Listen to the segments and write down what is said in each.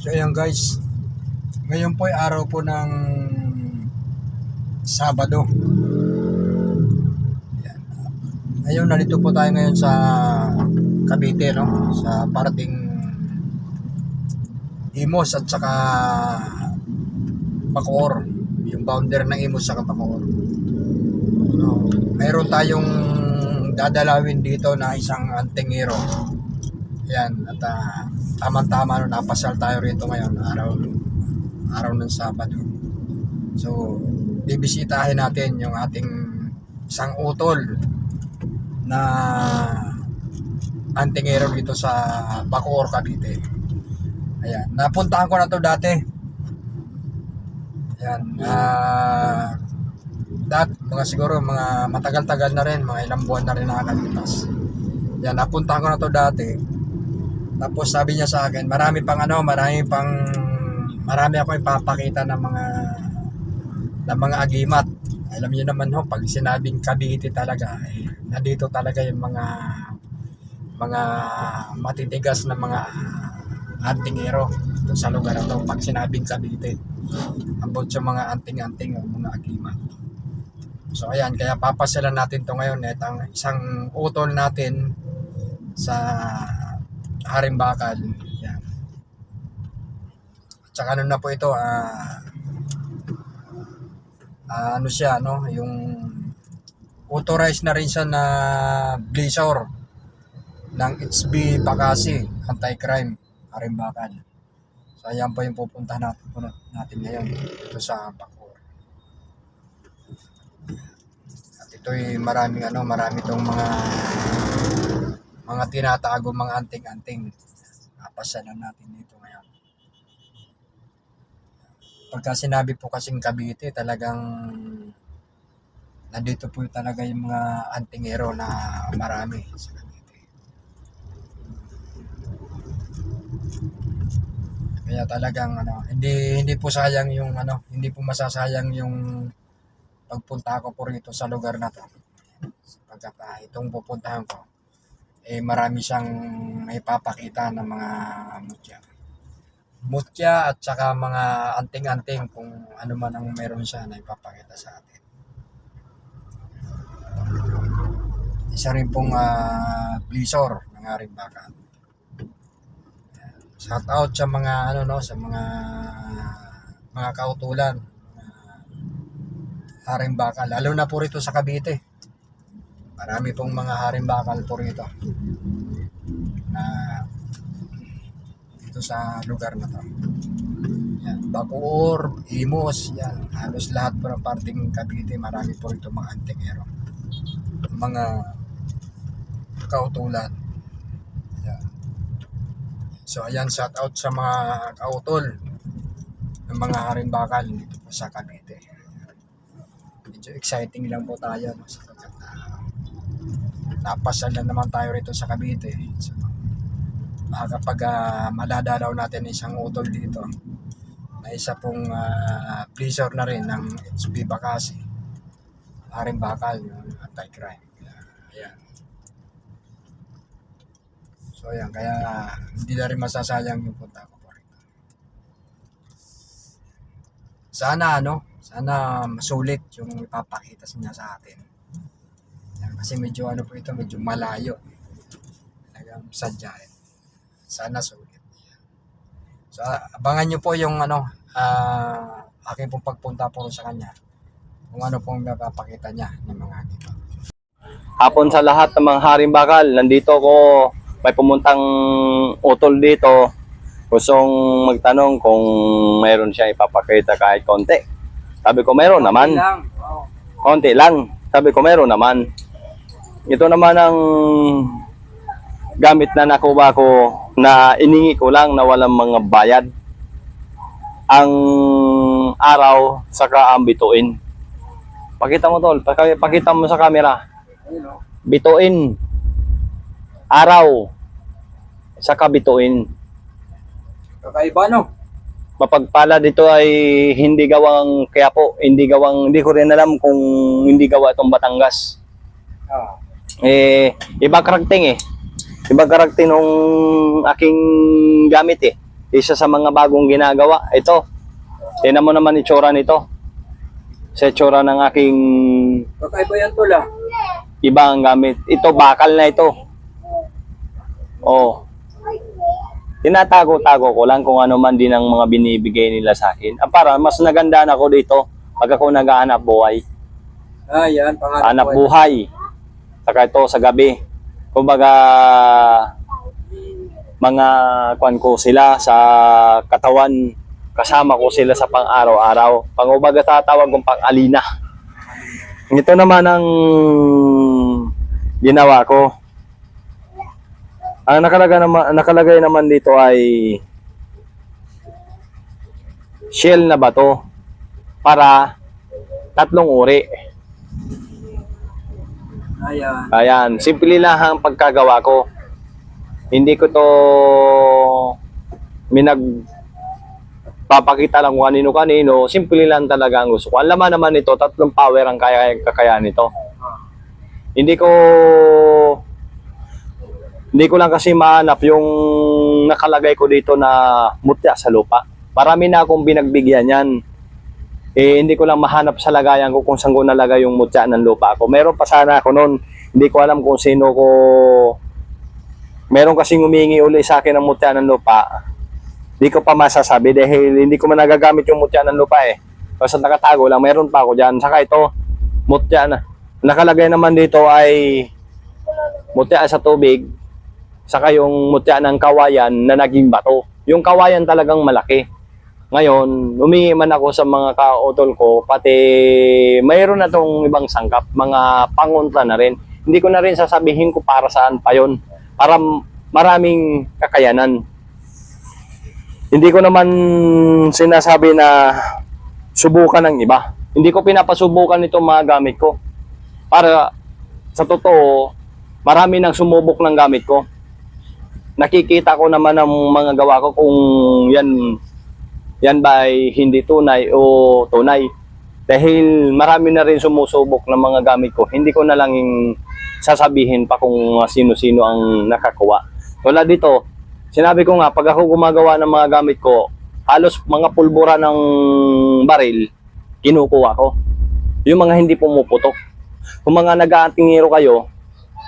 So ayan guys, ngayon po ay araw po ng Sabado. Ayan. Ngayon nandito po tayo ngayon sa Cavite, no? Sa parating Imos at saka Bacoor. Yung boundary ng Imos saka Bacoor. So, mayroon tayong dadalawin dito na isang antingero. Yan, at ah, tamang-tama no, napasal tayo rito ngayon, araw araw ng Sabado. So, bibisitahin natin yung ating isang utol na antingero dito sa Bacoor, Cavite. Ayan, napuntahan ko na to dati. Ayan, ah dat mga siguro mga matagal-tagal na rin, mga ilang buwan na rin nakakalipas. Yan, napuntahan ko na to dati. Tapos sabi niya sa akin, marami pang ano, marami pang marami ako ipapakita ng mga ng mga agimat. Alam niyo naman ho, pag sinabing Cavite talaga, eh, nandito talaga yung mga mga matitigas na mga antingero dun sa lugar na pag sinabing Cavite. Ambot sa mga anting-anting o mga agimat. So ayan, kaya papasyalan natin to ngayon. Itang isang utol natin sa Harimbakal. Yan. At saka ano na po ito, ah ah, ano siya, no? Yung authorized na rin siya na Blazor ng HB Bakasi, Anti-Crime, Harimbakal. So ayan po yung pupuntahan natin, natin ngayon dito sa Bacoor. At ito'y maraming ano, marami tong mga mga tinatago mga anting-anting. Napasyalan natin dito ngayon. Pagka sinabi po kasing Cavite, talagang nandito po talaga yung mga antingero na marami sa Cavite. Kaya talagang ano, hindi hindi po sayang yung ano, hindi po masasayang yung pagpunta ko po rito sa lugar na to. Sapagkat ah, itong pupuntahan ko, eh marami siyang may papakita ng mga mutya. Mutya at saka mga anting-anting kung ano man ang meron siya na ipapakita sa atin. Isa rin pong uh, Blizor ng aring baka. Shout out sa mga ano no, sa mga mga kautulan haring bakal, lalo na po rito sa Cavite. Marami pong mga haring bakal po rito na dito sa lugar na to. Yan, Bacoor, Imos, yan, halos lahat po ng parting Cavite, marami po rito mga antingero. Mga kautulan. Yan. So ayan, shout out sa mga kautol ng mga haring bakal dito po sa Cavite medyo exciting lang po tayo no, napasal na naman tayo rito sa Cavite. So, uh, kapag uh, madadalaw natin isang utol dito na isa pong uh, pleasure na rin ng HB Bakasi Haring Bakal yung anti-crime. Uh, so ayan. Kaya uh, hindi na rin masasayang yung punta ko po rito. Sana ano sana masulit yung ipapakita niya sa atin. Kasi medyo ano po ito, medyo malayo. Talagang sadyain. Sana sulit. So, abangan nyo po yung ano, ah, aking pong pagpunta po sa kanya. Kung ano pong napapakita niya ng mga dito. Hapon sa lahat ng mga haring bakal, nandito ko, may pumuntang utol dito. Gustong magtanong kung mayroon siyang ipapakita kahit konti. Sabi ko mayroon naman. Konti lang. Sabi ko mayroon naman. Ito naman ang gamit na nakuha ko na iningi ko lang na walang mga bayad. Ang araw saka ang bituin. Pakita mo tol, Paki- pakita mo sa camera. Bituin. Araw. Saka bituin. Kakaiba no? Mapagpala dito ay hindi gawang kaya po, hindi gawang, hindi ko rin alam kung hindi gawa itong Batangas. Ah. Eh, ibang karakting eh. Ibang karakting nung aking gamit eh. isa sa mga bagong ginagawa. Ito, tinan mo naman itsura nito. Sa itsura ng aking Kakaiba yan tol ah. ibang gamit. Ito, bakal na ito. Oh. Tinatago-tago ko lang kung ano man din ang mga binibigay nila sa akin. Ah, para mas nagandaan ako dito pag ako nag-aanap buhay. Ah, yan. Pangarap Hanap ko. buhay. Saka ito sa gabi. Kumbaga, mga kwan ko sila sa katawan. Kasama ko sila sa pang-araw-araw. Pang-ubaga tatawag kong pang-alina. Ito naman ang ginawa ko. Ang nakalagay naman, nakalagay naman dito ay shell na bato para tatlong uri. Ayan. Ayan, simple lang ang pagkagawa ko. Hindi ko to minag papakita lang kung kanino-kanino. Simple lang talaga ang gusto ko. Ang laman naman nito, tatlong power ang kaya kakayahan nito. Hindi ko hindi ko lang kasi mahanap yung nakalagay ko dito na mutya sa lupa. Marami na akong binagbigyan yan. Eh, hindi ko lang mahanap sa lagayan ko kung saan ko nalagay yung mutya ng lupa ko. Meron pa sana ako noon. Hindi ko alam kung sino ko... Meron kasing humingi uli sa akin ng mutya ng lupa. Hindi ko pa masasabi dahil hindi ko man nagagamit yung mutya ng lupa eh. Basta nakatago lang, meron pa ako dyan. Saka ito, mutya na. Nakalagay naman dito ay mutya sa tubig. Saka yung mutya ng kawayan na naging bato. Yung kawayan talagang malaki. Ngayon, humingi ako sa mga kautol ko, pati mayroon na tong ibang sangkap, mga pangunta na rin. Hindi ko na rin sasabihin ko para saan pa yon Para maraming kakayanan. Hindi ko naman sinasabi na subukan ng iba. Hindi ko pinapasubukan itong mga gamit ko. Para sa totoo, marami nang sumubok ng gamit ko. Nakikita ko naman ang mga gawa ko kung yan yan ba ay hindi tunay o tunay. Dahil marami na rin sumusubok ng mga gamit ko. Hindi ko na lang sasabihin pa kung sino-sino ang nakakuha. Tulad dito, sinabi ko nga, pag ako gumagawa ng mga gamit ko, halos mga pulbura ng baril, kinukuha ko. Yung mga hindi pumuputok. Kung mga nag-aatingiro kayo,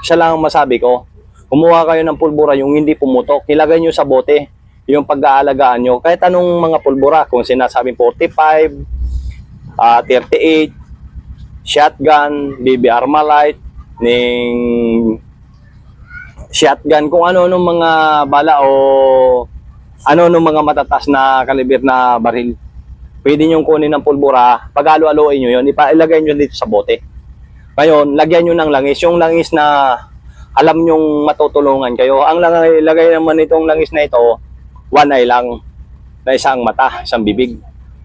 siya lang ang masabi ko. Kumuha kayo ng pulbura yung hindi pumutok, ilagay nyo sa bote yung pag-aalagaan nyo. Kahit anong mga pulbura, kung sinasabing 45, ah 38, shotgun, BB Armalite, ning shotgun, kung ano-ano mga bala o ano-ano mga matatas na kalibir na baril. Pwede nyo kunin ng pulbura, pag alo-aloin nyo yun, ipailagay nyo dito sa bote. Ngayon, lagyan nyo ng langis. Yung langis na alam nyong matutulungan kayo. Ang lagay, lagay naman itong langis na ito, one eye lang na isang mata, isang bibig.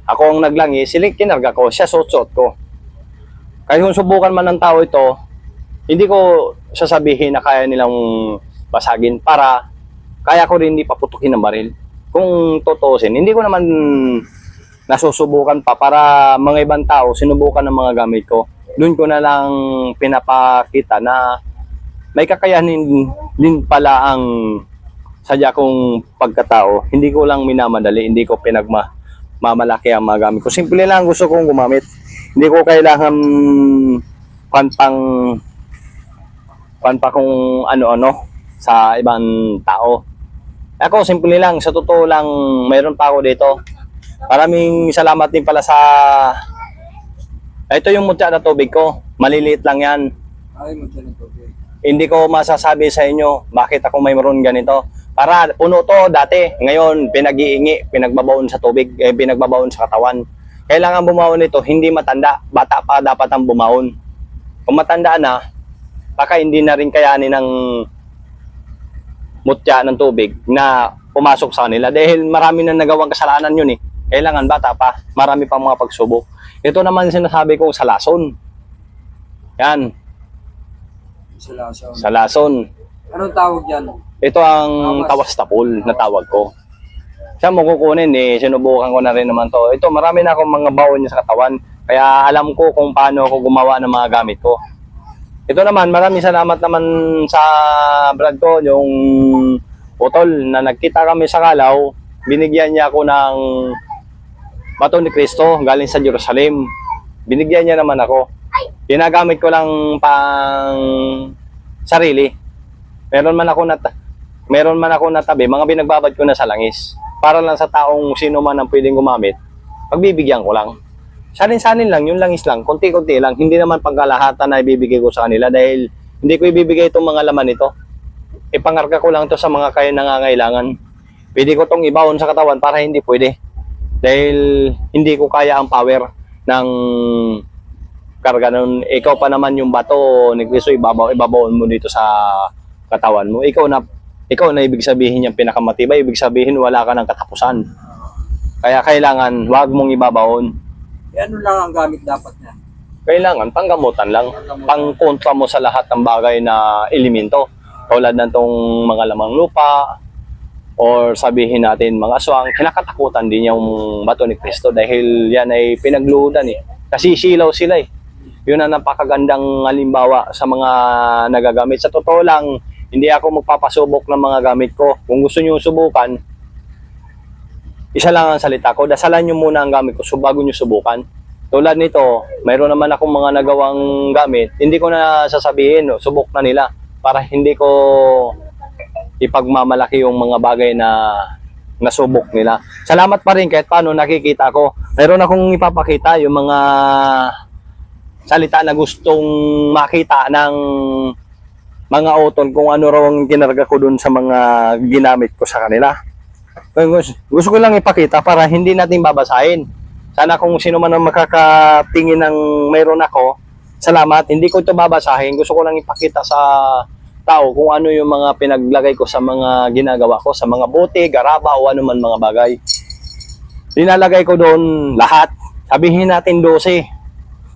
Ako ang naglangis, siling kinarga ko, siya suot ko. Kaya kung subukan man ng tao ito, hindi ko sasabihin na kaya nilang basagin para kaya ko rin hindi paputukin ng baril. Kung totoosin, hindi ko naman nasusubukan pa para mga ibang tao sinubukan ng mga gamit ko. Doon ko na lang pinapakita na may kakayanin din pala ang sadya kong pagkatao. Hindi ko lang minamadali, hindi ko pinagma mamalaki ang mga gamit ko. Simple lang gusto kong gumamit. Hindi ko kailangan pantang pan pa kung ano-ano sa ibang tao. Ako, simple lang. Sa totoo lang, mayroon pa ako dito. Maraming salamat din pala sa... Ito yung mutya na tubig ko. Maliliit lang yan Ay, magyan ng tubig. hindi ko masasabi sa inyo bakit ako mayroon ganito. Para puno to dati, ngayon pinag-iingi, pinagbabaon sa tubig, eh, pinagbabaon sa katawan. Kailangan bumaon nito, hindi matanda, bata pa dapat ang bumaon. Kung matanda na, baka hindi na rin kayanin ng mutya ng tubig na pumasok sa kanila dahil marami na nagawang kasalanan yun eh. Kailangan bata pa, marami pa mga pagsubok. Ito naman sinasabi kong salason. Yan, Sa laso. salason. Anong tawag yan? Ito ang tawas tapol na tawag ko. Siya mo kukunin eh, sinubukan ko na rin naman to. Ito, marami na akong mga baon niya sa katawan. Kaya alam ko kung paano ako gumawa ng mga gamit ko. Ito naman, maraming salamat naman sa brad ko, yung utol na nagkita kami sa Kalaw. binigyan niya ako ng bato ni Kristo galing sa Jerusalem. Binigyan niya naman ako. Ginagamit ko lang pang sarili. Meron man ako nat meron man ako natabi, mga binagbabad ko na sa langis. Para lang sa taong sino man ang pwedeng gumamit, pagbibigyan ko lang. Sanin-sanin lang, yung langis lang, konti-konti lang. Hindi naman pagkalahatan na ibibigay ko sa kanila dahil hindi ko ibibigay itong mga laman nito. Ipangarga ko lang to sa mga kaya nangangailangan. Pwede ko tong ibaon sa katawan para hindi pwede. Dahil hindi ko kaya ang power ng karga nun. Ikaw pa naman yung bato ni Kristo, ibabaw, ibabaon mo dito sa katawan mo. Ikaw na ikaw na ibig sabihin yung pinakamatibay, ibig sabihin wala ka ng katapusan. Kaya kailangan wag mong ibabaon. Eh, ano lang ang gamit dapat niya? Kailangan panggamutan lang, pangkontra mo sa lahat ng bagay na elemento. Tulad ng tong mga lamang lupa, or sabihin natin mga aswang, kinakatakutan din yung bato ni Kristo dahil yan ay pinagluhudan eh. Kasi silaw sila eh. Yun ang napakagandang halimbawa sa mga nagagamit. Sa totoo lang, hindi ako magpapasubok ng mga gamit ko. Kung gusto nyo subukan, isa lang ang salita ko, dasalan nyo muna ang gamit ko so bago nyo subukan. Tulad nito, mayroon naman akong mga nagawang gamit, hindi ko na sasabihin, no, subok na nila para hindi ko ipagmamalaki yung mga bagay na nasubok nila. Salamat pa rin kahit paano nakikita ko. Mayroon akong ipapakita yung mga salita na gustong makita ng mga utol kung ano raw ang ginarga ko dun sa mga ginamit ko sa kanila. Gusto, ko lang ipakita para hindi natin babasahin. Sana kung sino man ang makakatingin ng mayroon ako, salamat. Hindi ko ito babasahin. Gusto ko lang ipakita sa tao kung ano yung mga pinaglagay ko sa mga ginagawa ko, sa mga bote, garaba o ano man mga bagay. Linalagay ko doon lahat. Sabihin natin 12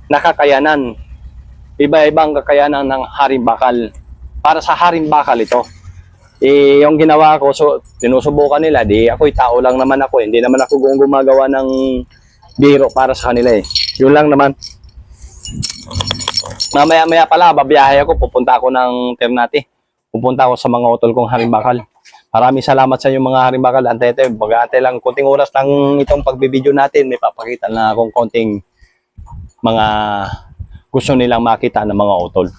nakakayanan. Iba-ibang kakayanan ng haring bakal. Para sa haring bakal ito. Eh, yung ginawa ko, so, sinusubukan nila, di ako'y tao lang naman ako. Hindi naman ako gum- gumagawa ng biro para sa kanila eh. Yun lang naman. Mamaya-maya pala, babiyahe ako, pupunta ako ng Ternate. Pupunta ako sa mga utol kong haring bakal. Maraming salamat sa inyo mga haring bakal. Antete, mag-aantay lang konting oras ng itong pagbibideo natin. May papakita na akong konting mga gusto nilang makita ng mga utol.